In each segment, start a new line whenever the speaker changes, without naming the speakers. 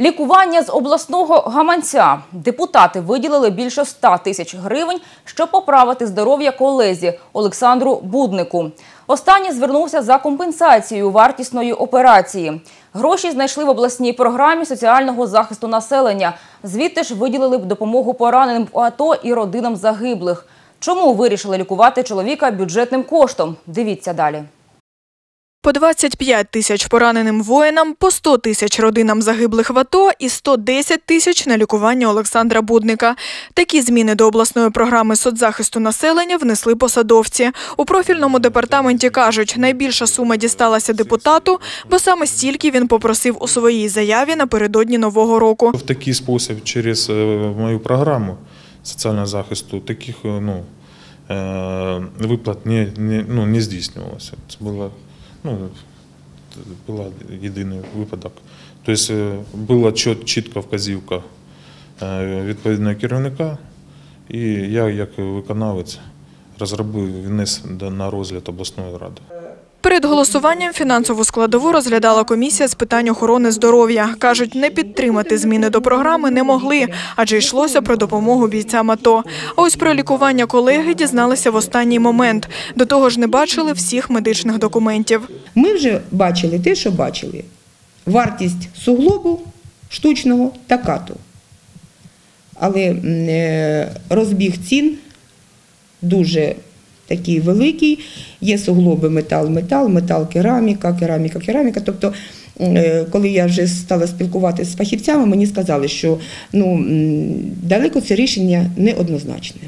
Лікування з обласного гаманця. Депутати виділили більше 100 тисяч гривень, щоб поправити здоров'я колезі Олександру Буднику. Останній звернувся за компенсацією вартісної операції. Гроші знайшли в обласній програмі соціального захисту населення. Звідти ж виділили б допомогу пораненим в АТО і родинам загиблих. Чому вирішили лікувати чоловіка бюджетним коштом? Дивіться далі.
По 25 тисяч пораненим воїнам, по 100 тисяч родинам загиблих в АТО і 110 тисяч на лікування Олександра Будника. Такі зміни до обласної програми соцзахисту населення внесли посадовці. У профільному департаменті кажуть, найбільша сума дісталася депутату, бо саме стільки він попросив у своїй заяві напередодні Нового року.
В такий спосіб через е, мою програму соціального захисту таких е, ну, е, виплат не, не, ну, не здійснювалося. Це була, ну, була єдиний випадок. Тобто е, була чітка вказівка е, відповідного керівника, і я, як виконавець, розробив вниз на розгляд обласної ради.
Перед голосуванням фінансову складову розглядала комісія з питань охорони здоров'я. Кажуть, не підтримати зміни до програми не могли, адже йшлося про допомогу бійцям АТО. А ось про лікування колеги дізналися в останній момент. До того ж, не бачили всіх медичних документів.
Ми вже бачили те, що бачили. Вартість суглобу штучного та кату. Але е, розбіг цін дуже такий великий. Є суглоби метал-метал, метал-кераміка, кераміка-кераміка. Тобто, е, коли я вже стала спілкуватися з фахівцями, мені сказали, що ну, далеко це рішення неоднозначне.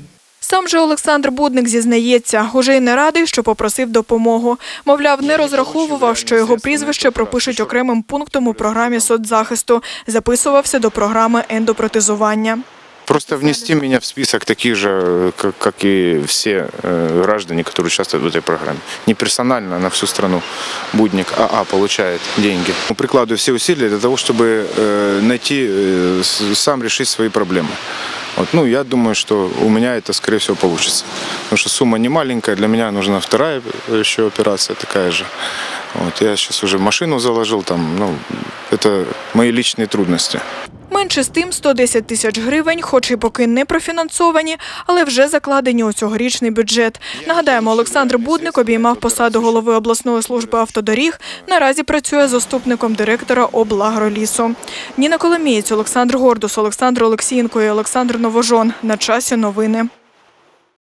Сам же Олександр Будник зізнається, уже й не радий, що попросив допомогу. Мовляв, не розраховував, що його прізвище пропишуть окремим пунктом у програмі соцзахисту. Записувався до програми ендопротезування.
Просто внести меня в список таких же, э, как, как и все э, граждане, которые участвуют в этой программе. Не персонально, а на всю страну Будник АА получает деньги. Прикладываю все усилия для того, чтобы э, найти, э, с- сам решить свои проблемы. Вот, ну, я думаю, что у меня это, скорее всего, получится. Потому что сумма не маленькая, для меня нужна вторая еще операция такая же. Вот, я сейчас уже машину заложил, там, ну, это мои личные трудности.
Менше з тим 110 тисяч гривень, хоч і поки не профінансовані, але вже закладені у цьогорічний бюджет. Нагадаємо, Олександр Будник обіймав посаду голови обласної служби автодоріг. Наразі працює заступником директора облагролісу. Ніна Коломієць, Олександр Гордус, Олександр Олексієнко і Олександр Новожон. На часі новини.